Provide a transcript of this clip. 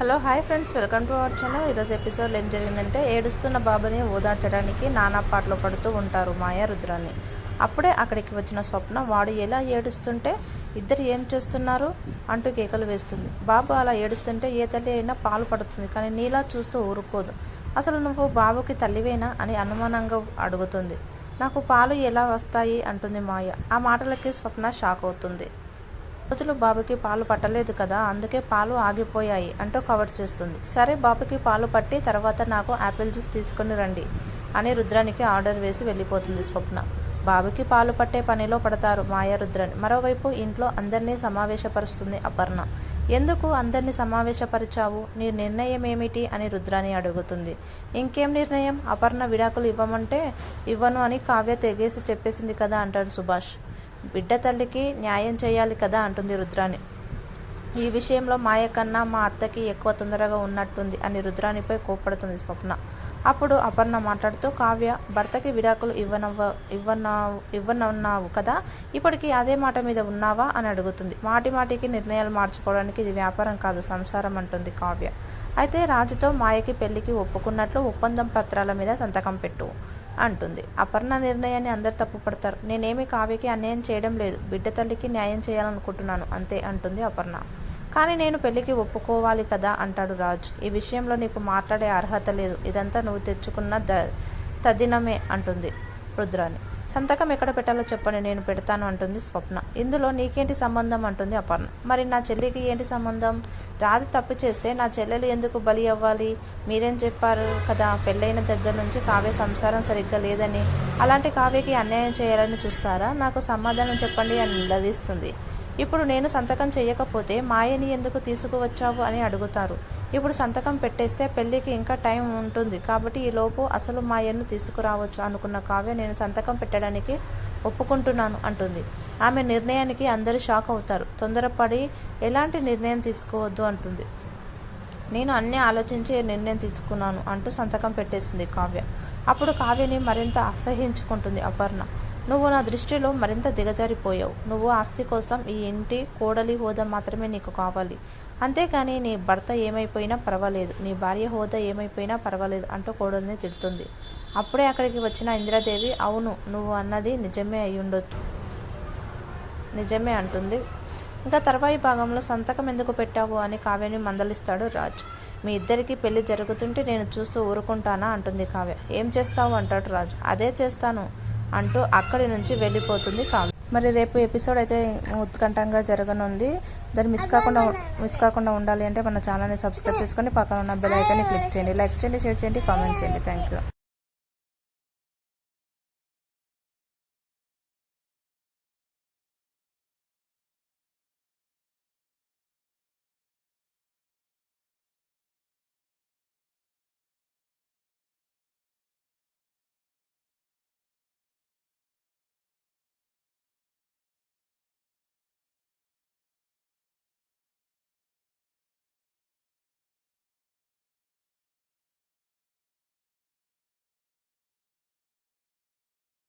Hello hi friends. Welcome to our channel. ఈరోజు ఎపిసోడ్లో ఏం జరిగిందంటే ఏడుస్తున్న బాబుని ఓదార్చడానికి నానా పాటలు పడుతూ ఉంటారు మాయా రుద్రాన్ని అప్పుడే అక్కడికి వచ్చిన స్వప్న వాడు ఎలా ఏడుస్తుంటే ఇద్దరు ఏం చేస్తున్నారు అంటూ కేకలు వేస్తుంది. బాబు అలా ఏడుస్తుంటే ఏ తల్లి అయినా పాలు పడుతుంది కానీ నీలా చూస్తూ ఊరుకోదు. అసలు నువ్వు బాబుకి తల్లివేనా అని అనుమానంగా అడుగుతుంది. నాకు పాలు ఎలా వస్తాయి? అంటుంది మాయ. ఆ మాటలకి స్వప్న షాక్ అవుతుంది. రోజులు బాబుకి పాలు పట్టలేదు కదా అందుకే పాలు ఆగిపోయాయి అంటూ కవర్ చేస్తుంది. సరే బాబుకి పాలు పట్టి తర్వాత నాకు యాపిల్ జ్యూస్ తీసుకొని రండి అని రుద్రానికి ఆర్డర్ వేసి వెళ్ళిపోతుంది స్వప్న. బాబుకి పాలు పట్టే పనిలో పడతారు మాయా రుద్రని మరోవైపు ఇంట్లో అందరినీ సమావేశపరుస్తుంది అపర్ణ. ఎందుకు అందరినీ సమావేశపరిచావు? నీ నిర్ణయం ఏమిటి? అని రుద్రాని అడుగుతుంది. ఇంకేం నిర్ణయం? అపర్ణ విడాకులు ఇవ్వమంటే ఇవ్వను అని కావ్య తెగేసి చెప్పేసింది కదా అంటాడు సుభాష్. బిడ్డ తల్లికి న్యాయం చేయాలి కదా అంటుంది రుద్రాణి. ఈ విషయంలో మాయ కన్నా మా అత్తకి ఎక్కువ తొందరగా ఉన్నట్టుంది అని రుద్రానిపై కోపడుతుంది స్వప్న. అప్పుడు అపర్ణ మాట్లాడుతూ కావ్య భర్తకి విడాకులు ఇవ్వనవ్వ ఇవ్వనావు ఇవ్వనన్నావు కదా? ఇప్పటికీ అదే మాట మీద ఉన్నావా? అని అడుగుతుంది. మాటి మాటికి నిర్ణయాలు మార్చుకోవడానికి ఇది వ్యాపారం కాదు సంసారం అంటుంది కావ్య. అయితే రాజుతో మాయకి పెళ్ళికి ఒప్పుకున్నట్లు ఒప్పందం పత్రాల మీద సంతకం పెట్టు. అంటుంది. అపర్ణ నిర్ణయాన్ని అందరు తప్పుపడతారు నేనేమి కావ్యకి అన్యాయం చేయడం లేదు. బిడ్డ తల్లికి న్యాయం చేయాలనుకుంటున్నాను. అంతే అంటుంది అపర్ణ. కానీ నేను పెళ్ళికి ఒప్పుకోవాలి కదా అంటాడు రాజ్. ఈ విషయంలో నీకు మాట్లాడే అర్హత లేదు. ఇదంతా నువ్వు తెచ్చుకున్న ద తదినమే అంటుంది రుద్రాని సంతకం ఎక్కడ పెట్టాలో చెప్పండి నేను పెడతాను అంటుంది స్వప్న. ఇందులో నీకేంటి సంబంధం? అంటుంది అపర్ణ. మరి నా చెల్లికి ఏంటి సంబంధం? రాజు తప్పు చేస్తే నా చెల్లెలు ఎందుకు బలి అవ్వాలి? మీరేం చెప్పారు కదా? పెళ్ళైన దగ్గర నుంచి కావ్య సంసారం సరిగ్గా లేదని. అలాంటి కావ్యకి అన్యాయం చేయాలని చూస్తారా? నాకు సమాధానం చెప్పండి అని నిలదీస్తుంది. ఇప్పుడు నేను సంతకం చేయకపోతే మాయని ఎందుకు తీసుకువచ్చావు అని అడుగుతారు. ఇప్పుడు సంతకం పెట్టేస్తే పెళ్ళికి ఇంకా టైం ఉంటుంది కాబట్టి ఈలోపు అసలు మాయను తీసుకురావచ్చు అనుకున్న కావ్య నేను సంతకం పెట్టడానికి ఒప్పుకుంటున్నాను అంటుంది. ఆమె నిర్ణయానికి అందరూ షాక్ అవుతారు. తొందరపడి ఎలాంటి నిర్ణయం తీసుకోవద్దు అంటుంది. నేను అన్నీ ఆలోచించి నిర్ణయం తీసుకున్నాను అంటూ సంతకం పెట్టేస్తుంది కావ్య. అప్పుడు కావ్యని మరింత అసహించుకుంటుంది అపర్ణ. నువ్వు నా దృష్టిలో మరింత దిగజారిపోయావు. నువ్వు ఆస్తి కోసం ఈ ఇంటి కోడలి హోదా మాత్రమే నీకు కావాలి. అంతేకాని నీ భర్త ఏమైపోయినా పర్వాలేదు. నీ భార్య హోదా ఏమైపోయినా పర్వాలేదు అంటూ కోడల్ని తిడుతుంది. అప్పుడే అక్కడికి వచ్చిన ఇందిరాదేవి అవును నువ్వు అన్నది నిజమే అయ్యుండొచ్చు. నిజమే అంటుంది. ఇంకా తర్వాయి భాగంలో సంతకం ఎందుకు పెట్టావు అని కావ్యని మందలిస్తాడు రాజ్. మీ ఇద్దరికి పెళ్ళి జరుగుతుంటే నేను చూస్తూ ఊరుకుంటానా? అంటుంది కావ్య. ఏం చేస్తావు? అంటాడు రాజు. అదే చేస్తాను. అంటూ అక్కడి నుంచి వెళ్ళిపోతుంది కావ్య. మరి రేపు ఎపిసోడ్ అయితే ఉత్కంఠంగా జరగనుంది. దాన్ని మిస్ కాకుండా మిస్ కాకుండా ఉండాలి అంటే మన ఛానల్ని సబ్స్క్రైబ్ చేసుకొని పక్కన ఉన్న బెల్ ఐకాన్ని క్లిక్ చేయండి. లైక్ చేయండి షేర్ చేయండి కామెంట్ చేయండి. Thank you